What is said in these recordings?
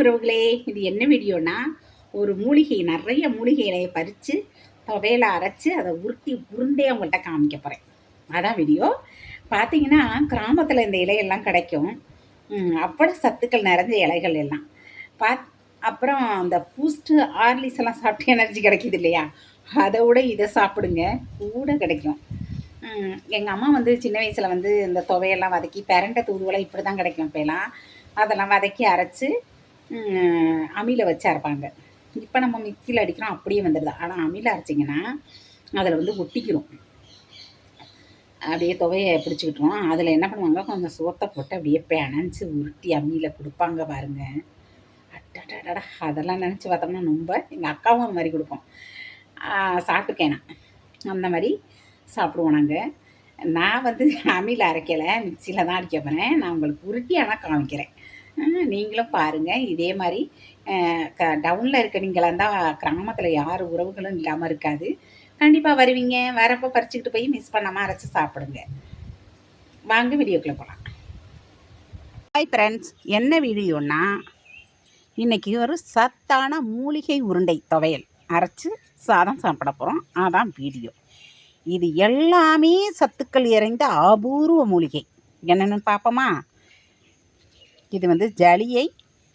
உறவுகளே இது என்ன வீடியோனா ஒரு மூலிகை நிறைய மூலிகை இலையை பறித்து துவையில் அரைச்சி அதை உருட்டி உருண்டே அவங்கள்ட்ட காமிக்க போகிறேன் அதான் வீடியோ. பார்த்தீங்கன்னா கிராமத்தில் இந்த இலையெல்லாம் கிடைக்கும். அவ்வளோ சத்துக்கள் நிறைஞ்ச இலைகள் எல்லாம். பா அப்புறம் அந்த பூஸ்ட்டு ஆர்லிஸ் எல்லாம் சாப்பிட்டு எனர்ஜி கிடைக்கிது இல்லையா? அதை விட இதை சாப்பிடுங்க கூட கிடைக்கும். எங்கள் அம்மா வந்து சின்ன வயசில் வந்து இந்த துவையெல்லாம் வதக்கி பெரண்டை தூதுவெல்லாம் இப்படி தான் கிடைக்கும் இப்போலாம் அதெல்லாம் வதக்கி அரைச்சி அம்மியில் வச்சு அரைப்பாங்க. இப்போ நம்ம மிக்சியில் அடிக்கிறோம் அப்படியே வந்துடுது ஆனால் அம்மியில் அரைச்சிங்கன்னா அதில் வந்து ஒட்டிக்கிறோம் அப்படியே துவையை பிடிச்சிக்கிட்டுரும். அதில் என்ன பண்ணுவாங்க கொஞ்சம் சோத்தை போட்டு அப்படியே பிணைஞ்சு உருட்டி அம்மியில் கொடுப்பாங்க பாருங்கள் அடடடடா அதெல்லாம் நினச்சி பார்த்தோம்னா ரொம்ப எங்கள் அக்காவும் அந்த மாதிரி கொடுக்கும். சாப்பிட்டுக்கேனா நான். அந்த மாதிரி சாப்பிடுவோம் நாங்கள் நான் வந்து அம்மியில் அரைக்கலை மிக்சியில் தான் அடிக்க போகிறேன் நான் உங்களுக்கு உருட்டி ஆனால் காமிக்கிறேன். நீங்களும் பாருங்கள் இதே மாதிரி க டவுனில் இருக்க நீங்களாம் தான் கிராமத்தில் யார் உறவுகளும் இல்லாமல் இருக்காது. கண்டிப்பாக வருவீங்க. வரப்போ பறிச்சுக்கிட்டு போய் மிஸ் பண்ணாமல் அரைச்சி சாப்பிடுங்க. வாங்க வீடியோக்குள்ளே போகலாம் ஹாய் ஃப்ரெண்ட்ஸ் என்ன வீடியோன்னா இன்றைக்கி ஒரு சத்தான மூலிகை உருண்டை துவையல். அரைச்சி சாதம் சாப்பிட போகிறோம் அதான் வீடியோ. இது எல்லாமே சத்துக்கள் இறைந்த அபூர்வ மூலிகை. என்னென்னு பார்ப்போமா இது வந்து ஜலியை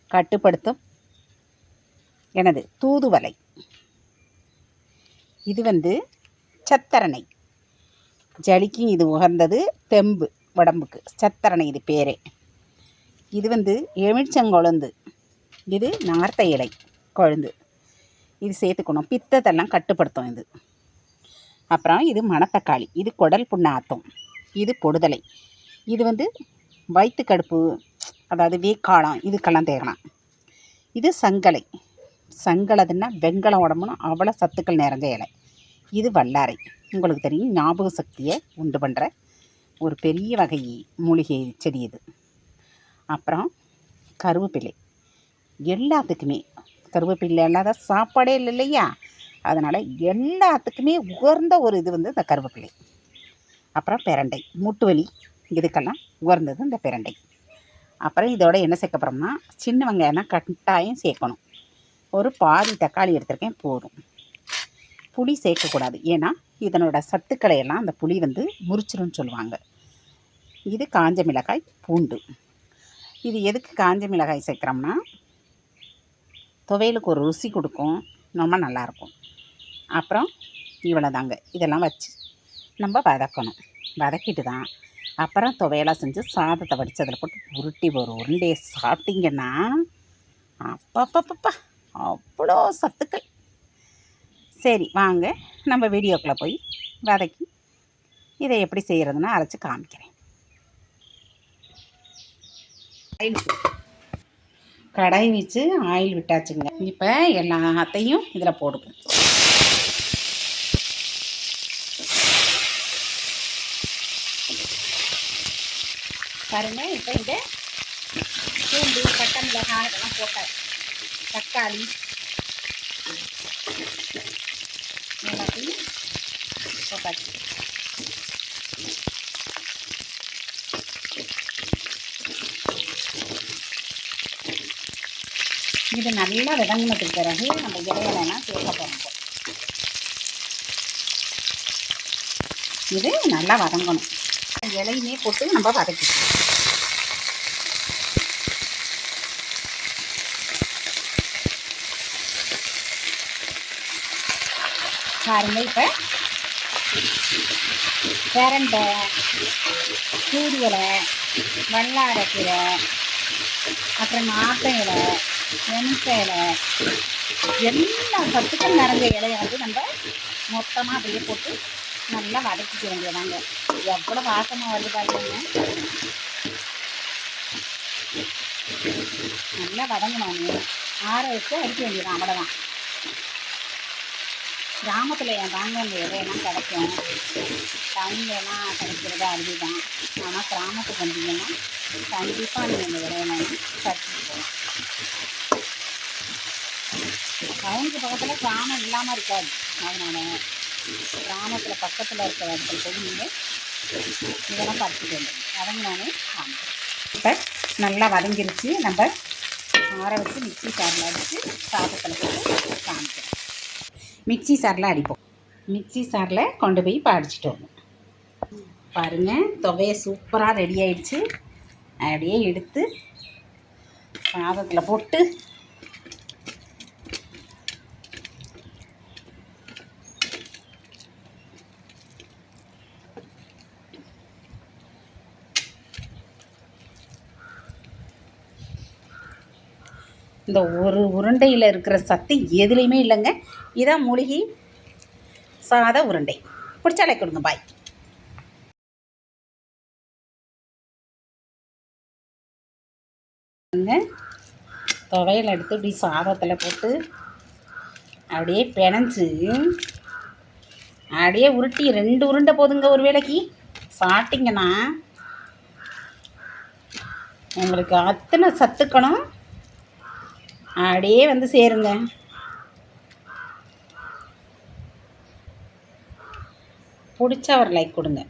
கட்டுப்படுத்தும் எனது தூதுவலை. இது வந்து சத்தரணை. ஜலிக்கும் இது உகந்தது தெம்பு உடம்புக்கு சத்தரணை இது பேரே. இது வந்து எமிழ்ச்சங்கொழுந்து. இது நார்த்த இலை கொழுந்து. இது சேர்த்துக்கணும். பித்தத்தெல்லாம் கட்டுப்படுத்தும் இது. அப்புறம் இது மணத்தக்காளி. இது குடல் புண்ணாத்தம். இது பொடுதலை. இது வந்து வயிற்று கடுப்பு அதாவது வேக்காலம் இதுக்கெல்லாம் தேகலாம் இது சங்கலை. சங்கலதுன்னா வெங்கலம் உடம்புனும் அவ்வளோ சத்துக்கள் நிறைஞ்ச இலை. இது வல்லாரை. உங்களுக்கு தெரியும் ஞாபக சக்தியை உண்டு பண்ணுற ஒரு பெரிய வகை மூலிகை செடி இது. அப்புறம் கருவேப்பிலை. எல்லாத்துக்குமே கருவேப்பிலை இல்லாத சாப்பாடே இல்லை இல்லையா? அதனால் எல்லாத்துக்குமே உகர்ந்த ஒரு இது வந்து இந்த கருவேப்பிலை. அப்புறம் பிரண்டை. மூட்டு வலி இதுக்கெல்லாம் உகர்ந்தது இந்த பிரண்டை. அப்புறம் இதோட என்ன சேர்க்க போகிறோம்னா சின்ன வெங்காயம்னா கட்டாயம் சேர்க்கணும். ஒரு பாதி தக்காளி எடுத்திருக்கேன் போதும். புளி சேர்க்கக்கூடாது. ஏன்னா இதனோட சத்துக்களை எல்லாம் அந்த புளி வந்து முறிச்சிரும்னு சொல்லுவாங்க. இது காஞ்ச மிளகாய் பூண்டு. இது எதுக்கு காஞ்ச மிளகாய் சேர்க்குறோம்னா துவையலுக்கு ஒரு ருசி கொடுக்கும். ரொம்ப நல்லாயிருக்கும். அப்புறம் இவ்வளோதாங்க இதெல்லாம் வச்சு நம்ம வதக்கணும். வதக்கிட்டு தான் அப்புறம் துவையலாக செஞ்சு சாதத்தை வடித்து அதில் போட்டு உருட்டி ஒரு உருண்டையை சாப்பிட்டீங்கன்னா அப்பப்பப்பப்பா அவ்வளோ சத்துக்கள். சரி வாங்க நம்ம வீடியோக்குள்ளே போய் வதக்கி இதை எப்படி செய்கிறதுன்னு அரைச்சி காமிக்கிறேன். கடாய் வச்சு ஆயில் விட்டாச்சுங்க. இப்போ எல்லாத்தையும் இதில் போடுவோம். பாருங்கள் இப்போ இந்த பூண்டு பட்டை மிளகாய் இதெல்லாம் போட்டாச்சு. தக்காளி. எல்லாத்தையும் போட்டாச்சு. இது நல்லா விதங்கினதுக்கு பிறகு நம்ம இலையிலலாம் சேர்க்க போகிறோம் இது நல்லா வதங்கணும். இலையுமே போட்டு நம்ம வதக்கிக்கலாம். பாருங்க இப்போ பிரண்டை தூதுவலை வல்லாரக்கீரை அப்புறம் நாட்டை இலை வெண்ட இலை எல்லா சத்துக்கள் நிறைஞ்ச இலையை வந்து நம்ம மொத்தமாக அப்படியே போட்டு நல்லா வதக்கிக்க வேண்டியதாங்க. எவ்வளோ வாசமாக வருது பாருங்க. நல்லா வதங்கணும் ஆற வச்சு அடிக்க வேண்டியதான் அவ்வளோதான் கிராமத்தில் என் தாங்க இந்த இலையெல்லாம் கிடைக்கும். டவுன்லலாம் கிடைக்கிறது அருவிதான் ஆனால் கிராமத்துக்கு வந்தீங்கன்னா கண்டிப்பாக நீங்கள் அந்த இலையெல்லாம் கட்டிட்டு போகலாம் டவுனுக்கு பக்கத்தில் கிராமம் இல்லாமல் இருக்காது. அதனால் கிராமத்தில் பக்கத்தில் இருக்கிற இடத்துல போய் நீங்கள் இதெல்லாம் பறிச்சுட்டு வந்துடும் வதங்கினோடனே காமிக்கிறேன். இப்போ நல்லா வதங்கிருச்சு. நம்ம ஆற வச்சு மிக்ஸி சாரில் அடித்து சாதத்தில் போட்டு காமிக்கிறேன். மிக்ஸி சாரில் அடிப்போம். மிக்ஸி சாரில் கொண்டு போய் இப்போ அடிச்சிட்டு வரணும். பாருங்கள் துவையை சூப்பராக ரெடி ஆயிடுச்சு. அப்படியே எடுத்து சாதத்தில் போட்டு இந்த ஒரு உருண்டையில் இருக்கிற சத்து எதுலேயுமே இல்லைங்க. இதான் மூலிகை சாத உருண்டை. பிடிச்சாலே கொடுங்க பாய் துவையல் எடுத்து இப்படி சாதத்தில் போட்டு அப்படியே பிணைஞ்சு அப்படியே உருட்டி ரெண்டு உருண்டை போதுங்க ஒரு வேளைக்கு. சாப்பிட்டிங்கன்னா உங்களுக்கு அத்தனை சத்துக்கணும். அப்படியே வந்து சேருங்க. பிடிச்சா ஒரு லைக் கொடுங்க.